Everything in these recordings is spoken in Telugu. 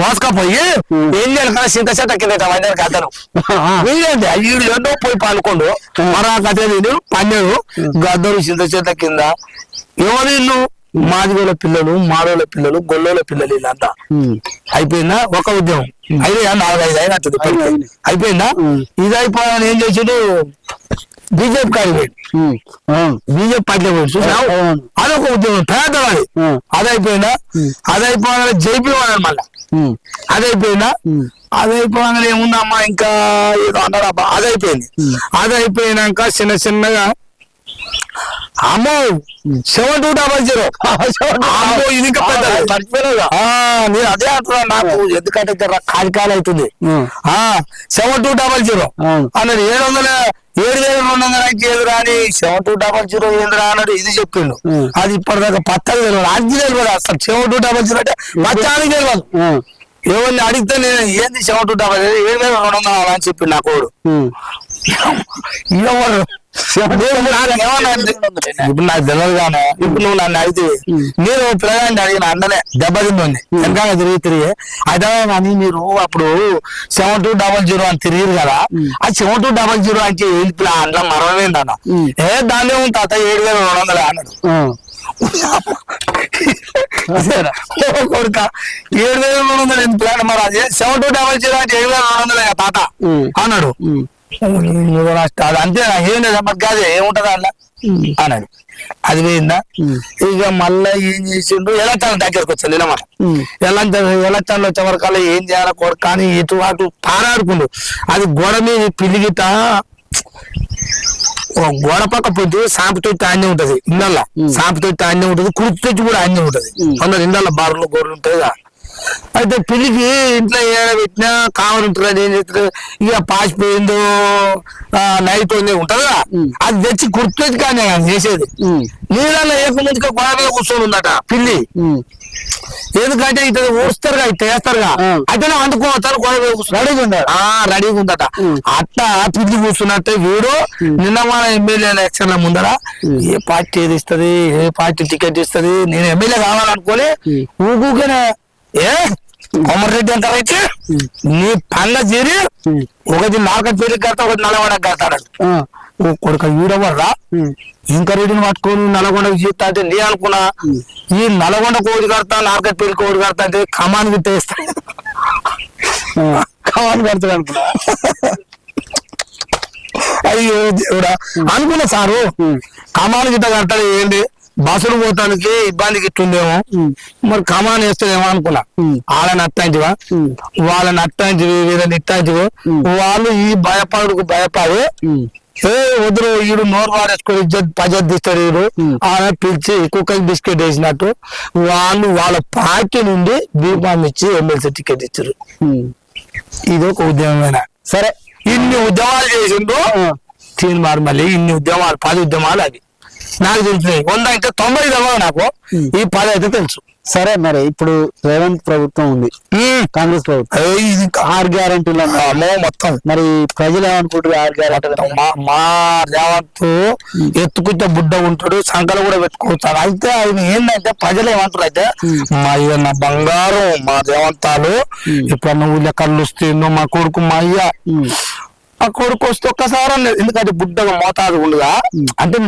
కోసుకపోయి ఏం చేయాలి కదా చింత చెట్ట కింద కథను వీడండి వీడు ఎన్నో పోయి పనుకోండు మరో కథ నేను పన్నెడు. గద్దరు చింత చెట్ల కింద. ఎవరు ఇల్లు మాదిగోల పిల్లలు మాడోల పిల్లలు గొల్లోల పిల్లలు వీళ్ళంతా. అయిపోయిందా? ఒక ఉద్యమం. అయితే నాలుగైదు ఇప్పటికే. అయిపోయిందా. ఇది అయిపోయాలని ఏం చేసాడు? బీజేపీ పోయి బీజేపీ పార్టీ పోయి చూసావు. అదొక ఉద్యమం. పేదవాడి. ఉం. అది అయిపోయిందా అది అయిపోయినా జైపీ వాడాలి మళ్ళా. అది అయిపోయిందా అది అయిపోయినా ఏముందమ్మా ఇంకా ఏదో అన్నాడు అబ్బా. అది అయిపోయింది అది అయిపోయినాక చిన్న చిన్నగా అమ్మో సెవెన్ టూ డబల్ జీరో. అమ్మో ఇది ఇంకా పెద్దది. ఆ, నేను అదే అంటున్నా నాకు. ఎందుకంటే జర కాలికాలు అవుతుంది. ఆ సెవెన్ టూ డబల్ జీరో. అన్నది ఏడు వందల ఏడు వేల రెండు వందల ఎదురా అని సెవెన్ టూ డబల్ జీరో ఏందిరా అన్నాడు ఇది చెప్పిండు. అది ఇప్పటిదాకా పత్తగా తెలియదు అది తెలియదు అసలు. సెవెన్ టూ డబల్ జీరో అంటే పచ్చానికి తెలియదు. ఎవరిని అడిగితే నేను ఏంది సెవెన్ టూ డబల్ ఏడు వేల రెండు వందల అని చెప్పిండు నా కోడు. ఎవరు? ఇప్పుడు నాకు తెలియదు కానీ ఇప్పుడు నువ్వు నన్ను అడిగితే నేను పిల్లగాన్ని అడిగిన అండనే దెబ్బతింది వెనకాల తిరిగి తిరిగి అయితే కానీ మీరు అప్పుడు సెవెన్ టూ డబల్ జీరో అని తిరిగిరు కదా. ఆ సెవెన్ టూ డబల్ జీరో అంటే ఏంటి అందులో మరమైంది అన్న ఏ దానిలో ఉంది తాత? ఏడు వేల రెండు వందలు అన్నాడు. కొడుక ఏడు వేల రెండు వందలు ప్లాన్ మరి? అదే సెవెన్ టూ డబల్ జీరో అంటే ఏడు వేల రెండు వందలే తాత. అన్నాడు. అది అంతే ఏం లేదు మరి కాదు ఏముంటది అన్న? అన్నాడు. అది పోయిందా? ఇక మళ్ళా ఏం చేసిండు ఎలక్షన్ దగ్గరకు వచ్చాను నిలమాట ఎలక్షన్ ఎలక్షన్లు వచ్చే వరకల్లా ఏం చేయాలి కొడుకు కానీ ఇటు అటు తారాడుకుండు అది గోడ మీద పిలిగిట గోడ పక్క పోతే సాంపు తొట్టి ఆన్నే ఉంటది ఇళ్ళల్లో. సాంపు తొట్టి ఆన్నే ఉంటది కుర్తి తొట్టి కూడా ఆన్నే ఉంటది. కొందరు ఇళ్ళల్లో బారులు గోర్లు ఉంటాయి కదా. అయితే పిల్లికి ఇంట్లో ఏడ పెట్టినా కావాలంటారు ఏం చేస్తారు? ఇక పాసిపోయిందో నైట్ ఉంది ఉంటది? అది తెచ్చి కుర్తి కానీ చేసేది. నీళ్ళల్లో ఏకముందుగా గోడ మీద కూర్చొని ఉందట పిల్లి. ఎందుకంటే ఇట్లా ఊస్తారు ఇట్లా వేస్తారుగా ఆ. అయితే అందుకోతారు గోడ రెడీగా ఉండాలి ఆ రెడీగా ఉందట. అట్లా పిల్లి కూర్చున్నట్టే వీడు. నిన్న మన ఎమ్మెల్యే ఎలక్షన్ ముందర ఏ పార్టీ ఏది ఇస్తుంది? ఏ పార్టీ టికెట్ ఇస్తుంది? నేను ఎమ్మెల్యే కావాలనుకోలే. ఊగుకనే ఏ? కొమరెడ్డి అంత అయితే నీ పండ్ల చేరి ఒకటి నాలుగు పేరు కడతా ఒకటి నల్లగొండ కడతాడు. కొడుక వీడవర్రా? ఇంకా రెడ్డిని పట్టుకొని నల్గొండకి చేస్తా అంటే నీ అనుకున్నా? ఈ నల్గొండ కోడి కడతా నార్కట్ పేరు కోడి కడతా అంటే కమాన్ గిట్టేస్తా కమాన్ కడతాడు అనుకున్నా? అయ్యో దేవుడా. అనుకున్నా సారు? కమాన్ గిట్ట కడతాడు ఏంటి? బస్సులు పోతానికి ఇబ్బంది గిట్టుందేమో మరి కమాన్ వేస్తాడేమో అనుకున్నా. వాళ్ళని అట్టాంటివా వాళ్ళని అట్టాంటివి వీళ్ళని ఇట్టాంటివి వాళ్ళు ఈ భయపడుకు భయపడి ఏ వదురు ఈడు నోరు వాడేసుకొని ఇజ్జత్ పజత్ తీస్తాడు ఈడు. ఆమె పిలిచి కుక్కకి బిస్కెట్ వేసినట్టు వాళ్ళు వాళ్ళ పార్టీ నుండి బీఫామ్ ఇచ్చి ఎమ్మెల్సీ టికెట్ ఇచ్చారు. ఇది ఒక ఉద్యమమేనా? సరే. ఇన్ని ఉద్యమాలు చేసిండు తీన్ మళ్ళీ ఇన్ని ఉద్యమాలు పది ఉద్యమాలు అవి నాకు తెలుసు. వంద అయితే తొంభై తెలియదు నాకు? ఈ పది అయితే తెలుసు. సరే మరి ఇప్పుడు రేవంత్ ప్రభుత్వం ఉంది. కాంగ్రెస్ ప్రభుత్వం. ఆరు గ్యారంటీలు మొత్తం. మరి ప్రజలు ఏమనుకుంటారు ఆరు గ్యారంటీలు మా రేవంత్ ఎత్తుకుంటే బుడ్డ ఉంటాడు సంకలు కూడా పెట్టుకోవచ్చు అయితే ఆయన ఏంటంటే ప్రజలు ఏమంటారు అయితే మా అయ్య నా బంగారం మా రేవంతాలు ఇప్పుడు నువ్వు కళ్ళు వస్తుందో మా కొడుకు మా అయ్య. ఆ కొడుకు వస్తే ఒక్కసారి. ఎందుకంటే బుడ్డగా మోతాదు ఉండగా. అంటే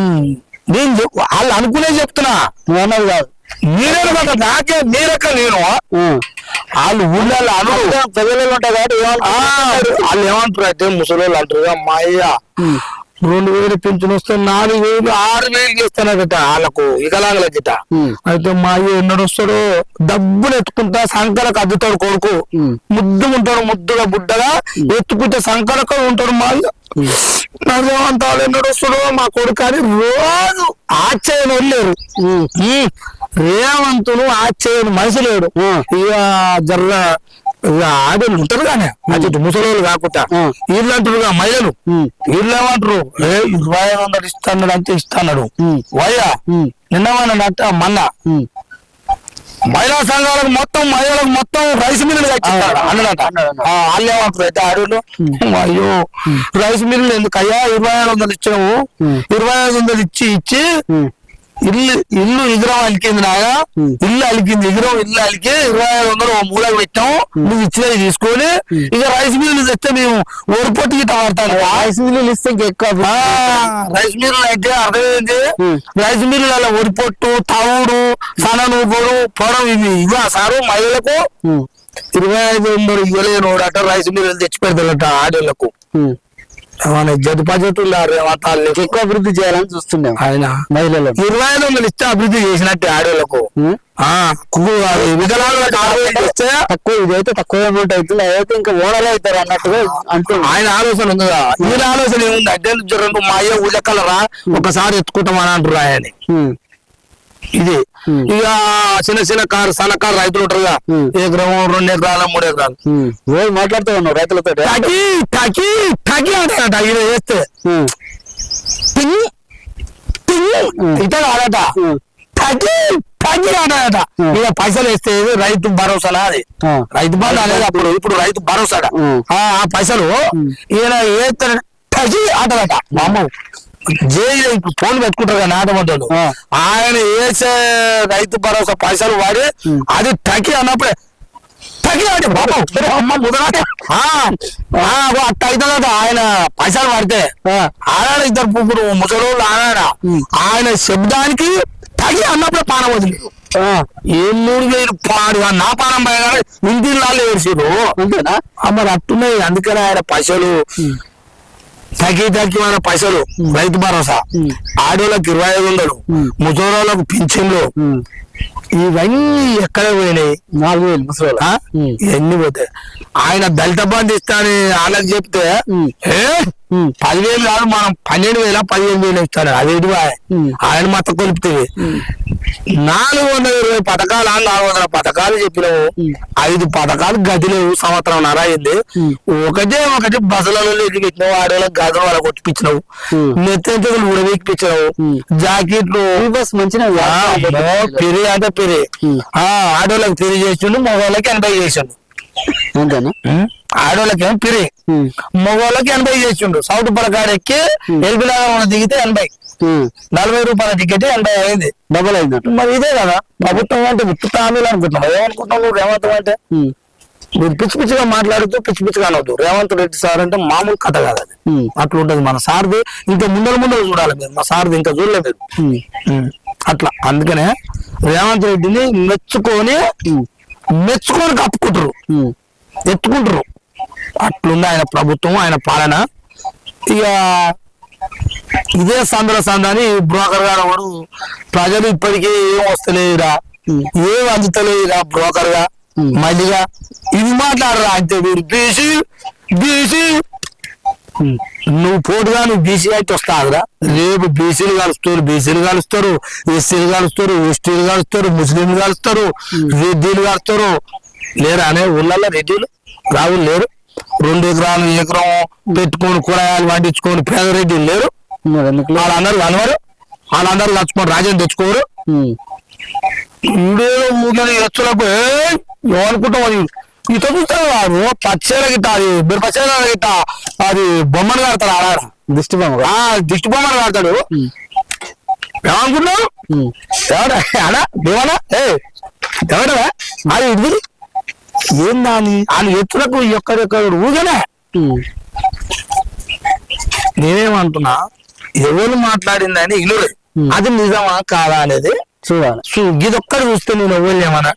నేను వాళ్ళు అనుకునే చెప్తున్నా. నువ్వు అన్నది కాదు. మీరే కదా? నాకే మీరక్క నేను. వాళ్ళు ఊళ్ళో అను ప్రజలలో ఉంటాయి కాబట్టి వాళ్ళు ఏమంటారు? అయితే ముసలోళ్ళు అంటారు. మా అయ్య రెండు వేలు పింఛన్ వస్తే నాలుగు వేలు ఆరు వేలు చేస్తానట వాళ్ళకు వికలాంగులకిట. ఉమ్. అయితే మా అయ్య ఎన్నడు వస్తాడు డబ్బులు ఎత్తుకుంటా సంకలకు అద్దుతాడు కొడుకు. ముద్దు ఉంటాడు ముద్దుగా బుడ్డగా ఎత్తుకుంటే సంకలకు ఉంటాడు మా అయ్య. నజవంతాలు ఎన్నడు వస్తాడు మా కొడుకు అని రోజు ఆశ్చర్యం వెళ్ళారు రేవంతులు ఆశ్చర్యం మనిషి లేడు. ఇక జర్ర ఆడోళ్ళు ఉంటారు కానీ అది ముసలోళ్ళు కాకుండా. వీళ్ళు అంటారుగా మహిళలు. వీళ్ళు ఏమంటారు ఏ ఇరవై ఐదు వందలు ఇస్తాడు అంటే ఇస్తాడు. వయ్యా. నిన్నమన్నట్ట మొన్న? మహిళా సంఘాలకు మొత్తం మహిళలకు మొత్తం రైస్ అన్నాడు. ఆ, వాళ్ళు ఏమంటారు అయితే అయ్యో. రైస్ మిల్లులు ఎందుకు అయ్యా ఇరవై ఐదు వందలు ఇచ్చినావు. ఉం. ఇరవై ఐదు వందలు ఇచ్చి ఇచ్చి ఇల్లు ఇల్లు ఎగురం అలికింది నాగా ఉమ్. ఇల్లు అలికింది ఎగురం ఇల్లు అలికి ఇరవై ఐదు వందలు మూలకు పెట్టాం నువ్వు ఇచ్చినవి తీసుకొని ఇక రైస్ మిల్లు తెస్తే మేము ఓడిపోటీ గిట్ట వాడతాను రైస్ మిల్లులు ఇస్తే ఇంకా ఎక్కువ రైస్ మిల్లు అయితే అర్థమైంది. రైస్ మిల్లులలో ఒడిపొట్టు తవుడు సనను పొడు పొడం ఇవి ఇవా సారు మహిళలకు? ఇరవై ఐదు వందలు ఇవ్వలేను అట రైస్ మిల్లు తెచ్చి పెడతాడట ఆడోళ్ళకు జడ్డు పద్ధతులు రేవతాళ్ళు ఎక్కువ అభివృద్ధి చేయాలని చూస్తున్నాం. ఆయన మహిళలు ఇరవై ఐదు వందలు ఇస్తే అభివృద్ధి చేసినట్టే ఆడోళ్ళకు. ఉమ్. ఆ కుక్కు కాదు, వికలాంగులకు ఆరోగ్యం ఇస్తే తక్కువ ఇదైతే తక్కువ అమౌంట్ అవుతుంది అదైతే ఇంకా ఓడలే అవుతారు అన్నట్టుగా అంటున్నాం. ఆయన ఆలోచన ఉందిగా ఈయన ఆలోచన ఏముంది? అంటే రెండు మా అయ్య ఉలకలరా ఒకసారి ఎత్తుకుంటామని అంటారు ఆయన్ని. ఉమ్, ఇది. ఇక చిన్న చిన్న కారు సన్నకారు రైతులు ఉంటారుగా Hmm. ఎకరం రెండు ఎకరాల మూడు ఎకరాలు. రోజు మాట్లాడుతూ ఉన్నావు రైతులతో. తగి తగి తగి అంటారట. ఇట కాదట. తగి తగి అంటారట. ఇక పైసలు వేస్తే రైతు భరోసానా అది. రైతు బంధు అనేది అప్పుడు ఇప్పుడు రైతు భరోసా Hmm. ఆ ఆ పైసలు ఈయన టచి ఆటలట మా ఇప్పుడు ఫోన్ పెట్టుకుంటారు కదా నాటమంటారు ఆ. ఆయన వేసే రైతు భరోసా పైసలు వాడి. అది టకి అన్నప్పుడే బాబు అమ్మ అట్ట అవుతుందట ఆయన పైసలు పడితే ఆడాడు ఇద్దరు పువ్వుడు ముసలోళ్ళు Hmm. ఆయన శబ్దానికి తగి అన్నప్పుడే పానం వదిలి ఏం మూడు వేలు పాడు నా పానం పైన ఇంటి వాళ్ళు ఏడ్చిరు అంతేనా? మరి అట్టున్నాయి అందుకనే ఆయన పైసలు తగ్గి తగ్గి మన పైసలు రైతు భరోసా. ఆడోళ్ళకి ఇరవై ఐదు వందలు. ముసలోళ్ళకు పింఛన్లు. ఇవన్నీ ఎక్కడ పోయినాయి నాలుగు వేలు ముసలి ఆ? ఎన్ని పోతాయి ఆయన దళిత బంధు ఇస్తానని వాళ్ళకి చెప్తే. పదివేలు కాదు మనం. పన్నెండు వేల పదిహేను వేలు ఇస్తాడు. అదేంటి. ఆయన మొత్తం కొలిపితే నాలుగు వందల ఇరవై పథకాలు నాలుగు వందల పథకాలు చెప్పినావు. ఐదు పథకాలు గది లేవు. సంవత్సరం నర అయింది. ఒకటే ఒకటే బస్సులలో లేకి పెట్టినావు. ఆడవాళ్ళకి గదులు వాళ్ళకి కొట్టిపించినావు. నెత్తెంతలు ఉడవెక్కిపించినావు. జాకెట్లు. బస్ మంచిగా పిరి అంటే పిరి ఉమ్. ఆ ఆడోళ్ళకి పిరి చేసిండు మగవాళ్ళకి ఎనభై చేసిండు. అంతేనా ఆడోళ్ళకి ఏమో పిరి. మగవాళ్ళకి ఎనభై చేసిండు. సౌత్ పలకాడ ఎక్కి ఎల్బిలాగా మన దిగితే ఎనభై. నలభై రూపాయల టికెట్ ఎనభై అయింది. డబల్ అయిందట. మరి ఇదే కదా. ప్రభుత్వం అంటే ఉత్తుత హామీలు అనుకుంటున్నావు. ఏమనుకుంటున్నావు నువ్వు రేవంత్ అంటే. మీరు పిచ్చి పిచ్చిగా మాట్లాడుతూ పిచ్చి పిచ్చిగా అనవద్దు రేవంత్ రెడ్డి సార్ అంటే మామూలు కథ కాదు అది. అట్లా ఉంటది మన సార్ది. ఇంకా ముందర ముందర చూడాలి మీరు. మా సార్ది ఇంకా చూడలేదు. అట్లా. అందుకనే రేవంత్ రెడ్డిని మెచ్చుకొని. మెచ్చుకొని కప్పుకుంటారు. ఎత్తుకుంటారు అట్లుంది ఆయన ప్రభుత్వం ఆయన పాలన. ఇక ఇదే సందర సందని బ్రోకర్ గారు వాడు ప్రజలు ఇప్పటికీ ఏం వస్తలేదురా. ఏం అందుతలేదురా బ్రోకర్గా. మళ్ళీగా ఇది మాట్లాడరా అంతే వీడు బీసీ బీసీ. నువ్వు పోటుగా నువ్వు బీసీ అయితే వస్తావురా. రేపు బీసీలు కలుస్తారు బీసీలు కలుస్తారు. ఎస్సీలు కలుస్తారు ఎస్టీలు కలుస్తారు ముస్లింలు కలుస్తారు. రెడ్డిలు కలుస్తారు. లేరు అనే ఊళ్ళల్లో రెడ్డిలు రావులు లేరు. రెండు ఎకరాలు ఎకరం పెట్టుకొని కూరగాయలు పండించుకొని పేద రెడ్డిలు లేరు. మరి? వాళ్ళందరూ కలవరు. వాళ్ళందరూ కలుసుకొని రాజ్యం తెచ్చుకోరు. ఈడేదో ఊళ్ళని ఎచ్చులకు ఏమనుకుంటాం ఇత చూస్తావు కాదు పచ్చేల గిట్ట అది మిరపచేల గిట్ట అది బొమ్మను కడతాడు ఆడ. దిష్టి బొమ్మ. దిష్టి బొమ్మను కడతాడు. ఏమనుకున్నావు. ఎవడా? ఆడా దేవనా ఏ ఎవడవా అది ఇది ఏందా అని వాళ్ళు ఎత్తులకు ఎక్కడెక్కడ ఊగనే ఉమ్. నేనేమంటున్నా ఎవరు మాట్లాడిందని ఇల్లు. అది నిజమా కాదా అనేది చూడాలి ఇదొక్కడు చూస్తే నేను ఎవరు ఏమన్నా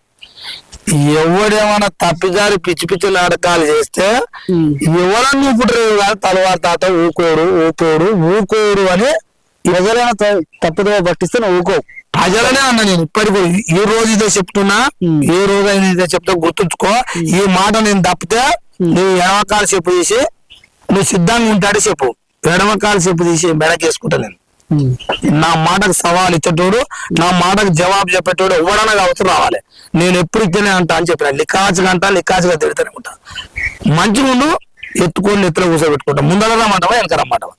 ఎవడేమన్నా తప్పిదారి పిచ్చి పిచ్చి నాటకాలు చేస్తే. ఎవరన్నా ఊపుటరు కానీ తలవారి తాత ఊకోడు ఊకోడు ఊకోడు అని ఎవరైనా తప్పుదో పట్టిస్తే నువ్వు ఊకో ప్రజలనే అన్నా నేను ఇప్పటికీ ఈ రోజు ఇదే చెప్తున్నా. ఏ రోజు ఇదే చెప్తా గుర్తుంచుకో. ఈ మాట నేను తప్పితే నువ్వు ఎడమకాలు చెప్పు తీసి నువ్వు సిద్ధంగా ఉంటాడు చెప్పు. ఎడమకాలు చెప్పు తీసి మెడకేసుకుంటా నేను. నా మాటకు సవాల్ ఇచ్చేటోడు నా మాటకు జవాబు చెప్పేటోడు ఎవడన్నా కావచ్చు రావాలి. నేను ఎప్పుడు ఇక్కడనే అంటా అని చెప్పిన. లికాచుగా అంటా లికాచుగా తిడతానే ఉంటా మంచిగా ఉండు ఎత్తుకొని ఎత్తులో కూర్చోబెట్టుకుంటా. ముందర రమ్మంటావా వెనక రమ్మంటావా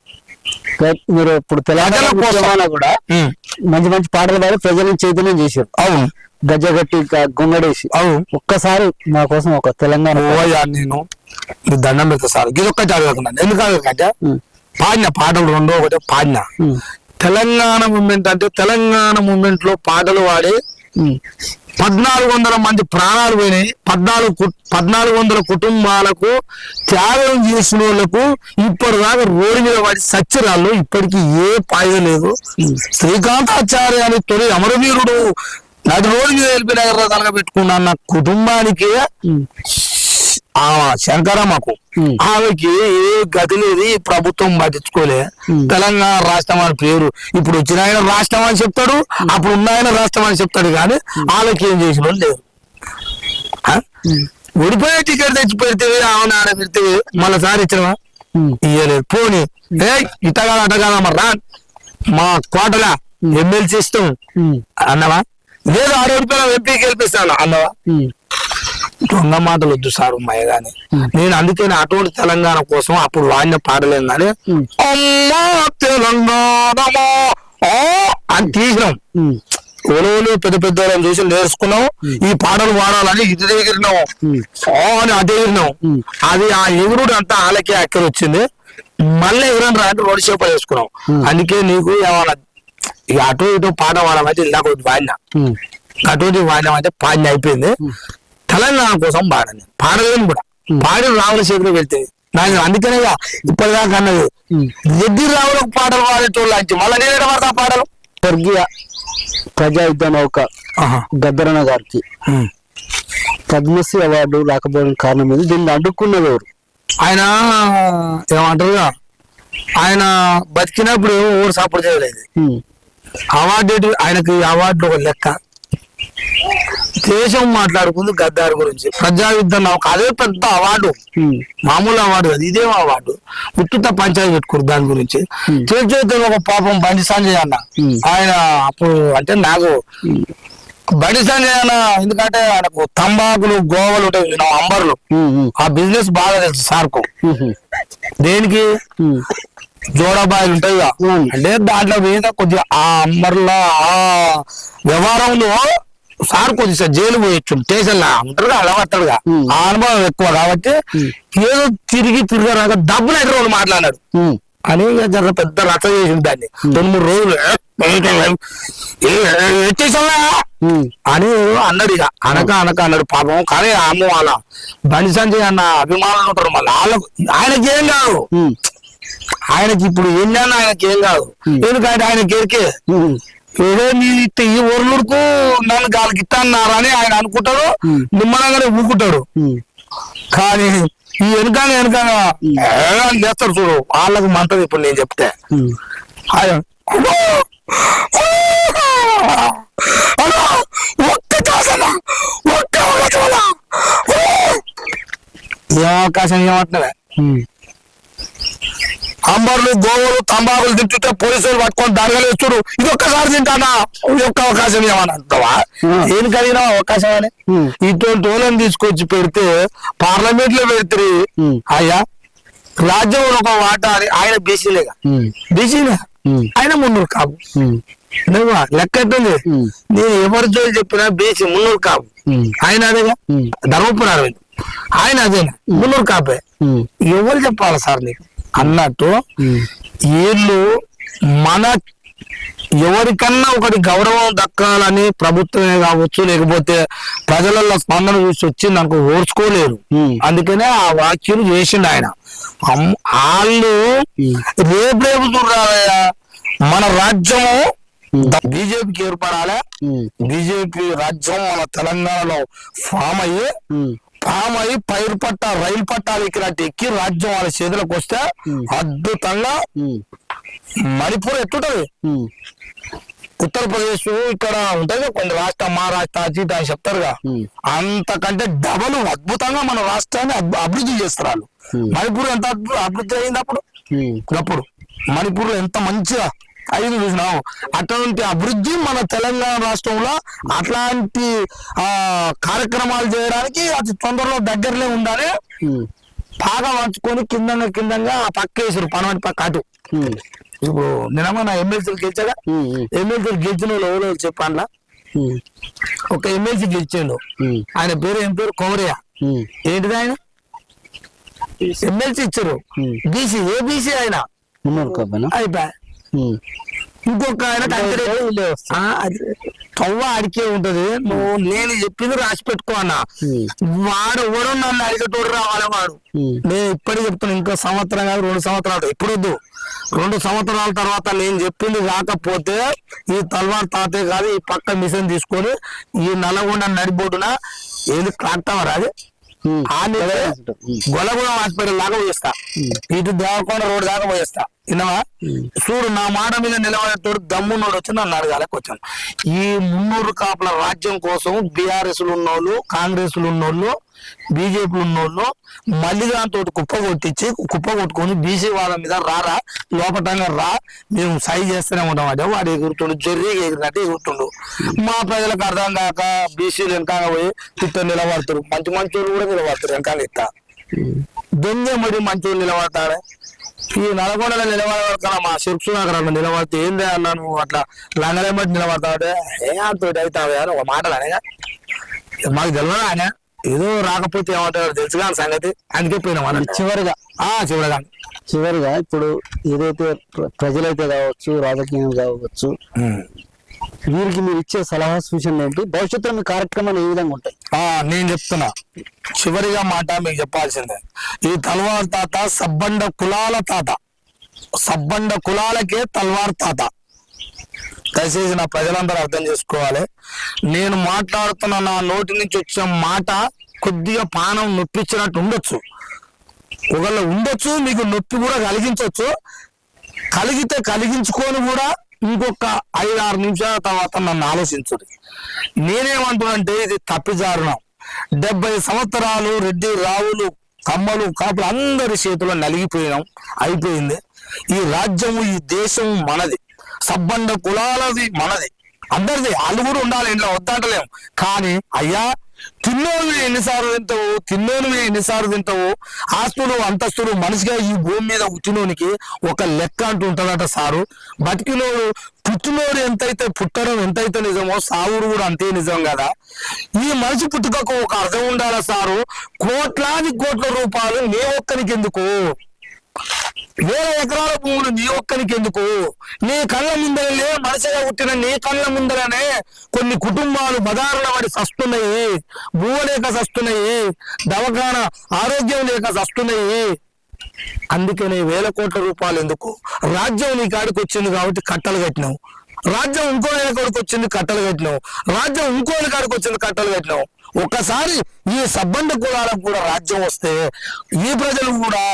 మీరు ఇప్పుడు తెలంగాణ కూడా మంచి మంచి పాటలు పాడి ప్రజలను చైతన్యం చేశారు. అవును. గజ్జగట్టి గొంగడేసి అవును. ఒక్కసారి మా కోసం ఒక తెలంగాణ నేను దండం పెడతా సార్. ఇది ఒక్కటి అడగకున్నాను ఎందుకు అడగకంటే ఉమ్. పాడిన పాటలు రెండో ఒకటి పాడిన. తెలంగాణ మూమెంట్ అంటే తెలంగాణ మూమెంట్లో పాటలు పాడి పద్నాలుగు వందల మంది ప్రాణాలు పోయినాయి. పద్నాలుగు పద్నాలుగు వందల కుటుంబాలకు త్యాగం చేసిన వాళ్ళకు ఇప్పటిదాకా రోడ్డు మీద పడి సత్యరాళ్ళు ఇప్పటికీ ఏ పాయ లేదు. శ్రీకాంతాచార్య అని తొలి అమరవీరుడు. నది రోడ్డు మీద వెళ్ళిపోయిన తలగ పెట్టుకున్నా అన్న కుటుంబానికి ఆ శంకరమ్మకు. ఆమెకి ఏ గతి లేదు ప్రభుత్వం పట్టించుకోలే. తెలంగాణ రాష్ట్రం అని పేరు. ఇప్పుడు వచ్చిన ఆయన రాష్ట్రం అని చెప్తాడు అప్పుడు ఉన్న ఆయన రాష్ట్రం అని చెప్తాడు కానీ వాళ్ళకి ఏం చేసిన లేరు. ఆ? ఓడిపోయే టికెట్ తెచ్చి పెడితే అవును ఆడ పెడితే మళ్ళీ సారి ఇచ్చినవా ఇయ్యలేదు. పోనీ. ఏ ఇటగా అటగా మరి రా. మా కోటలా ఎమ్మెల్సీ ఉమ్, అన్నవా? లేదు ఆడ ఓడిపోయినా ఎంపీకి గెలిపిస్తాను అన్నవా? దొంగ మాటలు వద్దు సార్ అమ్మాయి గాని. నేను అందుకే అటువంటి తెలంగాణ కోసం అప్పుడు వాడిన పాడలేం కానీ. అమ్మా తెలంగాణమా? ఆ? అని తీసినాం. ఓలోలు పెద్ద పెద్ద వాళ్ళని చూసి నేర్చుకున్నాం. ఈ పాటలు పాడాలని ఇది. ఆ అని అదే ఎగిరినాం. అది ఆ ఎగురుడు అంతా ఆలకే అక్కడ వచ్చింది. మళ్ళీ ఎగురని రా అంటే రోడ్ షేప్ వేసుకున్నాం. అందుకే నీకు ఏమన్నా అటు ఇటు పాట ఇలా కొద్ది వాడినా. అటు ఇటు వాడినాం అంటే పాడిన అయిపోయింది. తెలంగాణ కోసం పాడని. పాడలేను కూడా. పాడి రావుల చేతిలో వెళ్తే. నాకు అందుకనే ఇప్పటిదాకా అన్నది. ఎద్ది రావులకు పాటలు పాడేటోళ్ళు అంటే మళ్ళీ నేను పాడతా పాటలు? స్వర్గీయ ప్రజా యుద్ధ నౌక గద్దరన్న గారికి. పద్మశ్రీ అవార్డు రాకపోవడం కారణం ఇది దీన్ని అడ్డుకున్నది ఎవరు? ఆయన ఏమంటారు ఆయన బతికినప్పుడు ఊరు సపోర్ట్ చేయలేదు. అవార్డు? ఆయనకి అవార్డు ఒక లెక్క. దేశం మాట్లాడుకుంది గద్దారి గురించి. ప్రజాయుద్ధం అదే పెద్ద అవార్డు. మామూలు అవార్డు కాదు ఇదేం అవార్డు. ఉత్తుత పంచాయతీ పెట్టుకురు దాని గురించి. చేతి ఒక పాపం బండి సంజయ్ అన్న. ఆయన అప్పుడు అంటే నాకు బండి సంజయ్ అన్న ఎందుకంటే ఆయనకు తంబాకులు గోవలు ఉంటాయి అంబర్లు. ఆ బిజినెస్ బాగా తెలుసు సార్కు. దేనికి? జోడబాయిలు ఉంటాయి. అంటే దాంట్లో మీద కొద్దిగా ఆ అంబర్ల ఆ వ్యవహారంలో సార్ కొద్దిగా జైలు పోయొచ్చు. స్టేషన్ ఉంటారుగా అలవడతాడుగా. ఆ అనుభవం ఎక్కువ కాబట్టి ఏదో తిరిగి తిరగరాక డబ్బులు రోజు మాట్లాడాడు ఉమ్, అని జర పెద్ద రచ్చ చేసింది దాన్ని. రెండు మూడు రోజులు అని అన్నాడు ఇక. అనక అనక అన్నాడు పాపం. కానీ అమ్మ వాళ్ళ బండి సంజయ్ అన్న అభిమానులు ఉంటారు మళ్ళీ. వాళ్ళకు ఆయనకి ఏం కాదు. ఆయనకి ఇప్పుడు ఏం చేయాలి ఆయనకి ఏం కాదు. ఎందుకంటే ఆయనకి ఎరికే ఉమ్, ఏదో నీ ఇట్ట ఈ ఒరులకు నన్ను గాలికి ఇస్తా అన్నారా అని ఆయన అనుకుంటాడు. నిమ్మలంగానే ఊకుంటాడు కానీ ఈ ఏ అని చేస్తారు చూడు వాళ్ళకు మంటది ఇప్పుడు నేను చెప్తే. ఆయన "అమ్మో! ఆ! అమ్మో! ఒక్క కాసలా ఒక్క అవకాశమలా ఏ అవకాశం ఏమంటున్నావే ఉమ్, అంబర్లు గోవులు తంబాకులు తింటుంటే పోలీసులు పట్టుకొని దానిగా చూడు ఇది ఒక్కసారి తింటానా? ఒక్క అవకాశం ఏమని అంటావా. ఏం కలిగిన అవకాశం అని. ఇటువంటి వాళ్ళని తీసుకొచ్చి పెడితే పార్లమెంట్లో పెడితే. అయ్యా రాజ్యంలో ఒక వాటా అని ఆయన బీసీలేగా. బీసీలే ఆయన మున్నూరు కాపు నువ్వు లెక్క ఎట్టుంది. నేను ఎవరి జోలి చెప్పినా బీసీ మున్నూరు కాపు ఆయన అదేగా. ధర్మపురి ఆయన అదేనా? మున్నూరు కాపే. ఎవరు చెప్పాలి సార్ నీకు? అన్నట్టు వీళ్ళు మన ఎవరికన్నా ఒకటి గౌరవం దక్కాలని ప్రభుత్వమే కావచ్చు లేకపోతే ప్రజలలో స్పందన చూసి వచ్చింది అనుకో ఓర్చుకోలేరు. అందుకనే ఆ వ్యాఖ్యలు చేసిండు ఆయన. వాళ్ళు రేపు రేపు చూడాలయ్యా. మన రాజ్యము బీజేపీకి ఏర్పడాలి? బీజేపీ రాజ్యం మన తెలంగాణలో ఫామ్ అయ్యి అయ్యి పైరు పట్ట రైలు పట్టాలు ఎక్కినట్టు ఎక్కి రాజ్యం వాళ్ళ చేతులకు వస్తే అద్భుతంగా మణిపూర్ ఎట్టుంటది ఉమ్, ఉత్తరప్రదేశ్ ఇక్కడ ఉంటది కదా కొన్ని రాష్ట్రం మహారాష్ట్ర అజీత్ అని చెప్తారుగా. అంతకంటే డబల్ అద్భుతంగా మన రాష్ట్రాన్ని అభివృద్ధి చేస్తారు. మణిపూర్ ఎంత అభివృద్ధి అయింది అప్పుడు? అప్పుడు. మణిపూర్లో ఎంత మంచిగా అయింది చూసినావు. అటువంటి అభివృద్ధి మన తెలంగాణ రాష్ట్రంలో అట్లాంటి ఆ కార్యక్రమాలు చేయడానికి అతి తొందరలో దగ్గరలో ఉండాలి. బాగా వంచుకొని కిందంగా కిందంగా ఆ పక్క వేసారు పనవాటి పక్క అటు. ఇప్పుడు నిన్న నా ఎమ్మెల్సీలు గెలిచాగా ఎమ్మెల్సీలు గెలిచిన వాళ్ళు ఎవరో చెప్పాలా ఉమ్, ఒక ఎమ్మెల్సీ గెలిచిండు. ఆయన పేరు ఏం పేరు? కొమరయ్య. ఏంటిది ఆయన? ఎమ్మెల్సీ ఇచ్చారు. బీసీ ఏ బీసీ ఆయన? అయిపోయా ఇంకొక ఆయన తవ్వ అడికే ఉంటది. నువ్వు నేను చెప్పింది రాసి పెట్టుకో అన్న. వాడు ఎవడో నన్ను అడిగేటోడు రావాలి వాడు. నేను ఇప్పటికి చెప్తాను ఇంకో సంవత్సరం కాదు రెండు సంవత్సరాలు. ఇప్పుడు వద్దు రెండు సంవత్సరాల తర్వాత నేను చెప్పింది కాకపోతే ఈ తల్వార్ తాతే కాదు ఈ పక్క మిషన్ తీసుకొని ఈ నల్లగొండ నడిబొడ్డున ఏది ట్రాక్టర్ అది. గొలగూడెం హాస్పిటల్ దాకా పోయిస్తా. ఇటు దేవకొండ రోడ్ దాకా పోయిస్తా. విన్నావా? చూడు నా మాట మీద నిలబడేటోడు దమ్మున్నోడు వచ్చి నన్ను అడగాలకు వచ్చాను. ఈ మున్నూరు కాపుల రాజ్యం కోసం బీఆర్ఎస్ ఉన్నోళ్ళు కాంగ్రెస్ ఉన్నోళ్ళు బీజేపీ ఉన్నోళ్ళు మళ్ళీ దాంతో కుప్ప కొట్టించి కుప్ప కొట్టుకొని బీసీ వాళ్ళ మీద రారా లోపటంగా రా మేము సై చేస్తూనే ఉంటాం అంటే వాడు ఎగురుతుండు జర్రీగా ఎగిరినట్టు ఎగురుతుండు. మా ప్రజలకు అర్థం కాక బీసీలు వెనకాల పోయి తిట్ట నిలబడతారు. మంచి మంచి వాళ్ళు కూడా నిలబడతారు వెనకాల ఇట్ట దొంగ మరి మంచి వాళ్ళు నిలబడతాడే ఈ నల్గొండలో నిలబడకన్నా మా శిర్సు నగర్ అన్న నిలబడితే ఏంది అన్న నువ్వు? అట్లా లంగలేమట్టి నిలబడతావుటే ఏ అంత అవుతావే అని ఒక మాట అనగా. మాకు తెలియదు ఆయన. ఏదో రాకపోతే ఏమంటాడు తెలుసు కానీ సంగతి. అందుకే పోయినాం చివరిగా. ఆ చివరిగా. చివరిగా ఇప్పుడు ఏదైతే ప్ర- ప్రజలైతే కావచ్చు రాజకీయం కావచ్చు వీరికి మీరు ఇచ్చే సలహా సూచనలు ఏంటి? భవిష్యత్తులో మీ కార్యక్రమాలు ఏ విధంగా ఉంటాయి? ఆ నేను చెప్తున్నా. చివరిగా మాట మీకు చెప్పాల్సిందే. ఈ తల్వార్ తాత సబ్బండ కులాల తాత. సబ్బండ కులాలకే తల్వార్ తాత. దయచేసి నా ప్రజలందరూ అర్థం చేసుకోవాలి. నేను మాట్లాడుతున్న నా నోటి నుంచి వచ్చే మాట కొద్దిగా పానం నొప్పించినట్టు ఉండొచ్చు. ఒకవేళ ఉండొచ్చు మీకు నొప్పి కూడా కలిగించవచ్చు కలిగితే కలిగించుకొని కూడా ఇంకొక ఐదు ఆరు నిమిషాల తర్వాత నన్ను ఆలోచించుడు. నేనేమంటున్నంటే ఇది తప్పిదారుణం డెబ్బై సంవత్సరాలు రెడ్డి రావులు కమ్మలు కాపులు అందరి చేతిలో నలిగిపోయినాం అయిపోయింది. ఈ రాజ్యము ఈ దేశం మనది. సబ్బండ కులాలది మనది. అందరిది. వాళ్ళు కూడా ఉండాలి. ఇంట్లో వద్దంటలేము. కానీ అయ్యా తిన్నోళ్ళు ఎన్నిసార్లు తింటావు? తిన్నోళ్ళు ఎన్నిసార్లు తింటావు? ఆస్తులు అంతస్తులు మనిషిగా ఈ భూమి మీద పుట్టినోనికి ఒక లెక్క అంటూ ఉంటుందట సారు. బతికినోడు పుట్టినోడు ఎంతైతే పుట్టడం ఎంతైతే నిజమో సావుడు కూడా అంతే నిజం కదా. ఈ మనిషి పుట్టుకకు ఒక అర్థం ఉండాలా సారు? కోట్లాది కోట్ల రూపాయలు నే ఒక్కరికి ఎందుకు వేల ఎకరాల భూములు నీ ఒక్కరికి ఎందుకు? నీ కళ్ళ ముందరనే మనిషిగా పుట్టిన నీ కళ్ళ ముందరనే కొన్ని కుటుంబాలు బదారుల పడి సస్తున్నాయి భూమ లేక సస్తున్నాయి దవాఖాన ఆరోగ్యం లేక సస్తున్నాయి. అందుకనే వేల కోట్ల రూపాయలు ఎందుకు? రాజ్యం నీ కాడికి వచ్చింది కాబట్టి కట్టలు కట్టినావు. రాజ్యం ఇంకో కాడికి వచ్చింది కట్టలు కట్టినావు. రాజ్యం ఇంకో కాడికి వచ్చింది కట్టలు కట్టినావు. ఒక్కసారి ఈ సబ్బండ కులాలకు కూడా రాజ్యం వస్తే ఈ ప్రజలు కూడా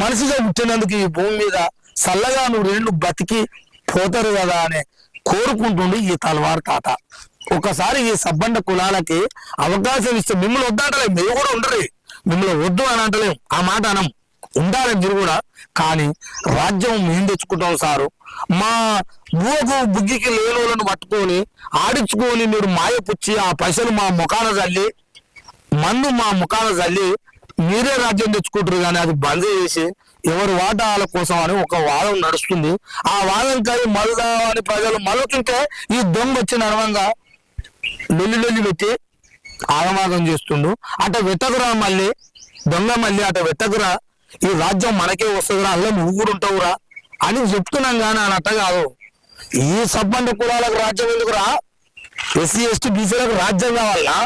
మనిషిగా పుట్టినందుకు ఈ భూమి మీద చల్లగా నువ్వు రెండు బతికి పోతారు కదా అని కోరుకుంటుంది ఈ తలవారు తాత. ఒకసారి ఈ సబ్బండ కులాలకి అవకాశం ఇస్తే మిమ్మల్ని వద్దంటలేం మీరు కూడా ఉండరు మిమ్మల్ని వద్దు అని అంటలేము ఆ మాట అనం. ఉండాలని మీరు కూడా. కానీ రాజ్యం మేము తెచ్చుకుంటాం సారు. మా బువ్వకు బుగ్గికి లేనోళ్ళను పట్టుకొని ఆడించుకొని మీరు మాయపుచ్చి ఆ పైసలు మా ముఖాన చల్లి మందు మా ముఖాన చల్లి మీరే రాజ్యం తెచ్చుకుంటారు కానీ అది బంద్ చేసి ఎవరి వాటాల కోసం అని ఒక వాదం నడుస్తుంది. ఆ వాదం కలిగి మళ్ళా అని ప్రజలు మళ్ళొచ్చుంటే ఈ దొంగ వచ్చిన అనువంగా లొల్లి లొల్లి పెట్టి ఆగమాగం చేస్తుండు. అట వెతకురా మళ్ళీ దొంగ మళ్ళీ అట వెతకురా ఈ రాజ్యం మనకే వస్తుందిరా అల్ల నువ్వు కూడా ఉంటావురా అని చెప్తున్నాం కానీ అని అట్ట కాదు. ఈ సబ్బండ కులాలకు రాజ్యం ఎందుకురా? ఎస్సీ ఎస్టీ బీసీలకు రాజ్యం కావాలా?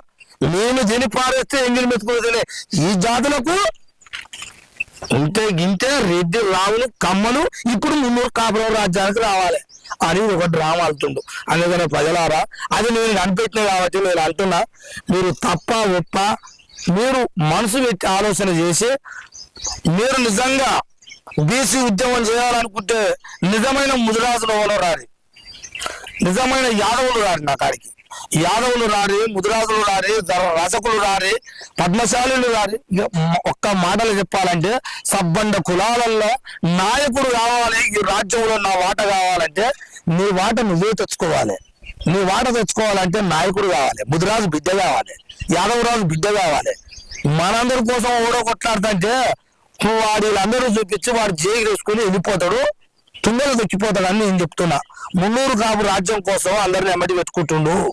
నేను జనిపారేస్తే ఎంగిలి మెతుకులు ఈ జాతులకు ఇంతే గింతే రెడ్డి రావులు కమ్మలు ఇప్పుడు మున్నూరు కాపురం రాజ్యానికి రావాలి. అని ఒక డ్రామా అంటుండు. అందుకనే ప్రజలారా అది నేను కనిపెట్టిన కాబట్టి నేను అంటున్నా మీరు తప్ప ఒప్ప మీరు మనసు పెట్టి ఆలోచన చేసి మీరు నిజంగా బీసీ ఉద్యమం చేయాలనుకుంటే నిజమైన ముదిరాజులు ఎవరో రాదు నిజమైన యాదవులు రాదు నా కాడికి. యాదవులు రారి ముదిరాజులు రారి ద- రసకులు రారి పద్మశాలులు రారి. ఒక్క మాటలు చెప్పాలంటే సబ్బండ కులాలలో నాయకుడు కావాలి ఈ రాజ్యంలో నా వాట కావాలంటే నీ వాట నువ్వే తెచ్చుకోవాలి. నీ వాట తెచ్చుకోవాలంటే నాయకుడు కావాలి ముదిరాజు బిడ్డ కావాలి యాదవరాజు బిడ్డ కావాలి. మనందరి కోసం ఓడో కొట్లాడుతుంటే వాడు వీళ్ళందరూ చూపించి వాడు జైలు వేసుకుని వెళ్ళిపోతాడు. తుంగలు తెచ్చిపోతాడు నేను చెప్తున్నా. మున్నూరు కాపు రాజ్యం కోసం అందరిని ఎమ్మటి పెట్టుకుంటుండు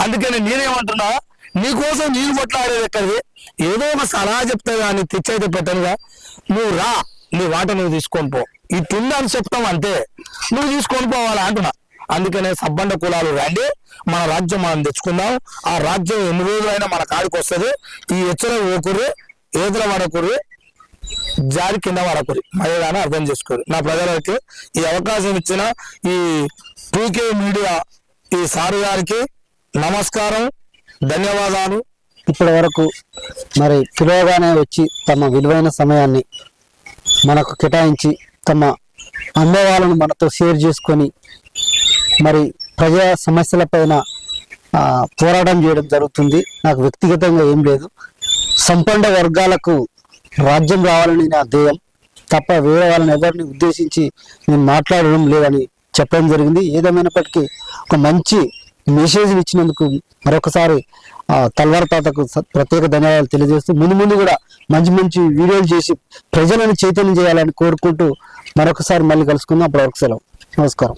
అందుకని నేనేమంటున్నా నీకోసం నీళ్ళు కొట్లాడేది ఎక్కడిది? ఏదో ఒక సలహా చెప్తా కానీ తెచ్చైతే పెట్టనుగా. నువ్వు రా నీ వాట నువ్వు తీసుకొని పో. ఈ ఇట్లుందని చెప్తాం అంతే. నువ్వు తీసుకొని పోవాలా అంటున్నా. అందుకనే సబ్బండ కులాలు రండి మన రాజ్యం మనం తెచ్చుకుందాం. ఆ రాజ్యం ఎన్ని రోజులైనా మన కాడికి వస్తుంది. ఈ హెచ్చర ఓకుర్రి ఏదల పడకుర్రి జారి కింద పడకురి. మహిళని అర్థం చేసుకోరు. నా ప్రజలకి ఈ అవకాశం ఇచ్చిన ఈ టూకే మీడియా ఈ సారు గారికి నమస్కారం ధన్యవాదాలు. ఇప్పటి వరకు మరి కిలోగానే వచ్చి తమ విలువైన సమయాన్ని మనకు కేటాయించి తమ అనుభవాలను మనతో షేర్ చేసుకొని మరి ప్రజా సమస్యలపైన పైన పోరాటం చేయడం జరుగుతుంది. నాకు వ్యక్తిగతంగా ఏం లేదు. సంపన్న వర్గాలకు రాజ్యం రావాలని నా ధ్యేయం. తప్ప వేరే వాళ్ళని ఎవరిని ఉద్దేశించి నేను మాట్లాడడం లేదని చెప్పడం జరిగింది. ఏదేమైనప్పటికీ ఒక మంచి మెసేజ్ ఇచ్చినందుకు మరొకసారి ఆ, తల్వార్ తాతకు ప్రత్యేక ధన్యవాదాలు తెలియజేస్తూ ముందు ముందు కూడా మంచి మంచి వీడియోలు చేసి ప్రజలను చైతన్యం చేయాలని కోరుకుంటూ మరొకసారి మళ్ళీ కలుసుకుందాం. అప్పటివరకు సెలవు. నమస్కారం.